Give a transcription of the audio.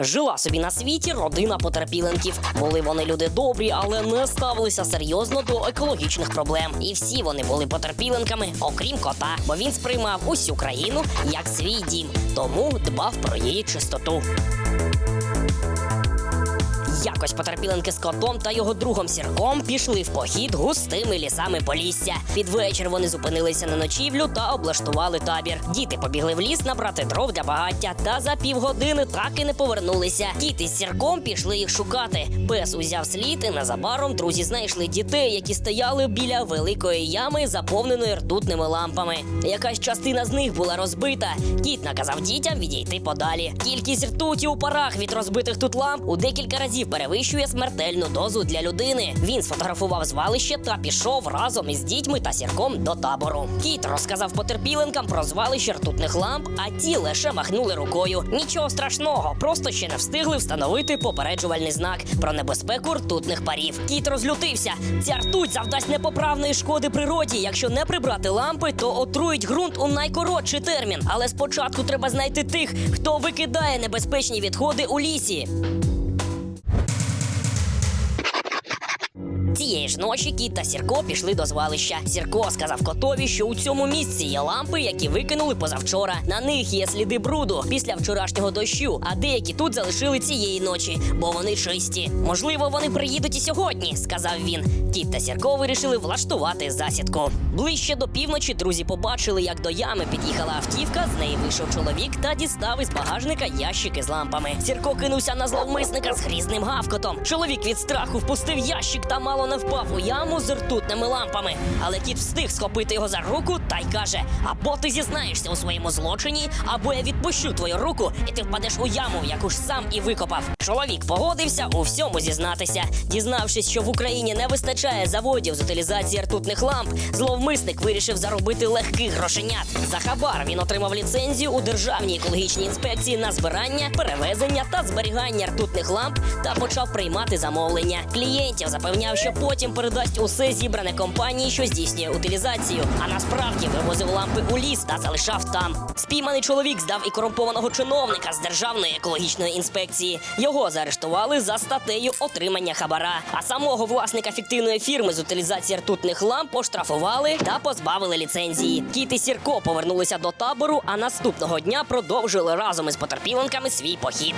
Жила собі на світі родина потерпіленків. Були вони люди добрі, але не ставилися серйозно до екологічних проблем. І всі вони були потерпіленками, окрім кота, бо він сприймав усю країну як свій дім, тому дбав про її чистоту. Якось потерпіленки з котом та його другом сірком пішли в похід густими лісами Полісся. Під вечір вони зупинилися на ночівлю та облаштували табір. Діти побігли в ліс набрати дров для багаття, та за півгодини так і не повернулися. Кіт із сірком пішли їх шукати. Пес узяв слід, і незабаром друзі знайшли дітей, які стояли біля великої ями, заповненої ртутними лампами. Якась частина з них була розбита. Кіт наказав дітям відійти подалі. Кількість ртуті у парах від розбитих тут ламп у декілька разів перевищує смертельну дозу для людини. Він сфотографував звалище та пішов разом із дітьми та сірком до табору. Кіт розказав потерпіленкам про звалище ртутних ламп, а ті лише махнули рукою. Нічого страшного, просто ще не встигли встановити попереджувальний знак про небезпеку ртутних парів. Кіт розлютився. Ця ртуть завдасть непоправної шкоди природі. Якщо не прибрати лампи, то отруїть ґрунт у найкоротший термін. Але спочатку треба знайти тих, хто викидає небезпечні відходи у лісі. Ж ночі кіт та Сірко пішли до звалища. Сірко сказав котові, що у цьому місці є лампи, які викинули позавчора. На них є сліди бруду після вчорашнього дощу, а деякі тут залишили цієї ночі, бо вони чисті. Можливо, вони приїдуть і сьогодні, сказав він. Кіт та Сірко вирішили влаштувати засідку. Ближче до півночі друзі побачили, як до ями під'їхала автівка. З неї вийшов чоловік та дістав із багажника ящики з лампами. Сірко кинувся на зловмисника з грізним гавкотом. Чоловік від страху впустив ящик та мало не впав у яму з ртутними лампами. Але кіт встиг схопити його за руку та й каже: або ти зізнаєшся у своєму злочині, або я відпущу твою руку, і ти впадеш у яму, яку ж сам і викопав. Чоловік погодився у всьому зізнатися. Дізнавшись, що в Україні не вистачає заводів з утилізації ртутних ламп, зловмисник вирішив заробити легких грошенят. За хабар він отримав ліцензію у державній екологічній інспекції на збирання, перевезення та зберігання ртутних ламп та почав приймати замовлення. Клієнтів запевняв, що потім передасть усе зібране компанії, що здійснює утилізацію. А насправді вивозив лампи у ліс та залишав там. Спійманий чоловік здав і корумпованого чиновника з державної екологічної інспекції. Його заарештували за статтею отримання хабара. А самого власника фіктивної фірми з утилізації ртутних ламп оштрафували та позбавили ліцензії. Кіт і Сірко повернулися до табору, а наступного дня продовжили разом із потерпіленками свій похід.